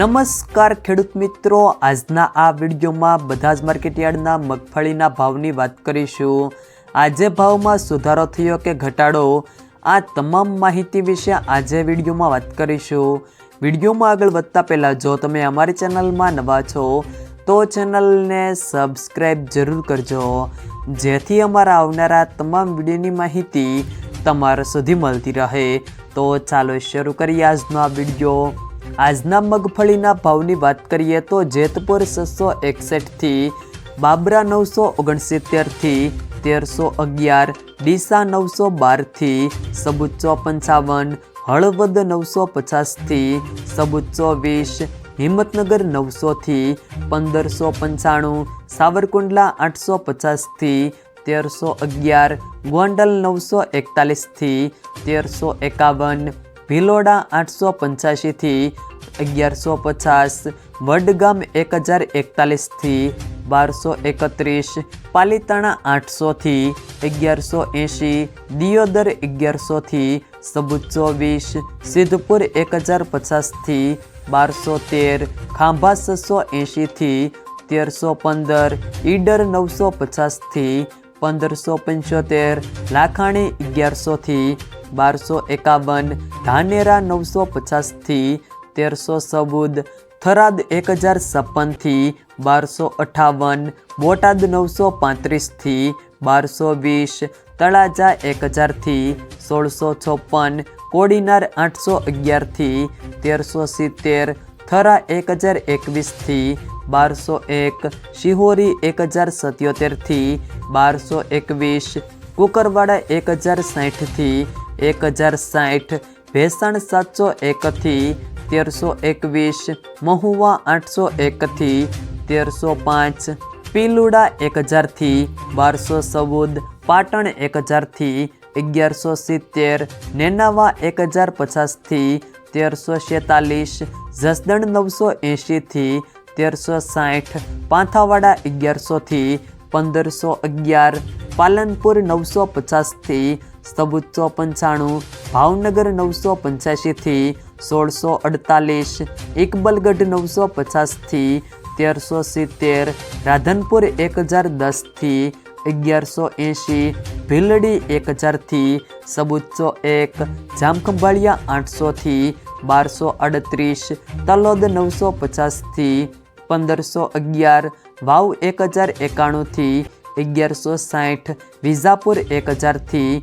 નમસ્કાર ખેડૂત મિત્રો, આજના આ વિડીયોમાં બધા જ માર્કેટયાર્ડના મગફળીના ભાવની વાત કરીશું. આજે ભાવમાં સુધારો થયો કે ઘટાડો? આ તમામ માહિતી વિશે આજે વિડીયોમાં વાત કરીશું. વિડીયોમાં આગળ વધતા પહેલાં, જો તમે અમારી ચેનલમાં નવા છો, તો ચેનલને સબસ્ક્રાઈબ જરૂર કરજો. જેથી અમારા આવનારા તમામ વિડીયોની માહિતી તમારા સુધી મળતી રહે. તો ચાલો શરૂ કરીએ આજનો આ વીડિયો. આજના મગફળીના ભાવની વાત કરીએ તો જેતપુર છસો એકસઠથી, બાબરા નવસો ઓગણસિત્તેરથી, તેરસો અગિયાર, ડીસા નવસો બારથી સબુચ્ચો પંચાવન હળવદ નવસો પચાસથી સબુચ્ચો વીસ હિંમતનગર નવસોથી, પંદરસો પંચાણું, સાવરકુંડલા આઠસો પચાસથી, તેરસો અગિયાર, ગોંડલ નવસો એકતાલીસથી, તેરસો એકાવન ભિલોડા આઠસો પંચ્યાસીથી અગિયારસો પચાસ, વડગામ એક હજાર એકતાલીસથી બારસો એકત્રીસ, પાલીતાણા આઠસોથી અગિયારસો એંશી, દિયોદર અગિયારસોથી સબુચ્ચો ચોવીસ, સિદ્ધપુર એક હજાર પચાસથી બારસો તેર ખાંભા છસો એંશીથી તેરસો પંદર, ઈડર નવસો પચાસથી પંદરસો પંચોતેર, લાખાણી અગિયારસોથી બારસો એકાવન, ધાનેરા નવસો પચાસથી તેરસો ચૌદ થરાદ એક હજાર છપ્પનથી બારસો અઠાવન, બોટાદ નવસો પાંત્રીસથી બારસો વીસ, તળાજા એક હજારથી સોળસો છપ્પન, કોડીનાર આઠસો અગિયારથી તેરસો સિત્તેર, થરા એક હજાર એકવીસથી બારસો એક, શિહોરી એક હજાર સત્યોતેરથી બારસો એકવીસ, કુકરવાડા એક હજાર સાઠથી એક હજાર સાઠ, ભેસાણ સાતસો એકથી તેરસો એકવીસ, મહુવા આઠસો એકથી તેરસો પાંચ, પીલુડા એક હજારથી બારસો ચૌદ, પાટણ એક હજારથી અગિયારસો સિત્તેર, નેનાવા એક હજાર પચાસથી તેરસો છેતાલીસ, જસદણ નવસો એંશીથી તેરસો સાઠ, પાંથાવાડા અગિયારસોથી પંદરસો અગિયાર, પાલનપુર નવસો પચાસથી સબુચ્ચો પંચાણું ભાવનગર નવસો પંચ્યાસીથી સોળસો અડતાલીસ ઇકબલગઢ નવસો પચાસથી તેરસો સિત્તેર રાધનપુર એક હજાર દસથી અગિયારસો એંશી ભીલડી એક હજારથી સબુચ્ચો એક, જામખંભાળિયા આઠસોથી બારસો અડત્રીસ તલોદ નવસો પચાસથી પંદરસો અગિયાર વાવ એક હજાર એકાણુંથી અગિયારસો સાઠ વિઝાપુર એક હજારથી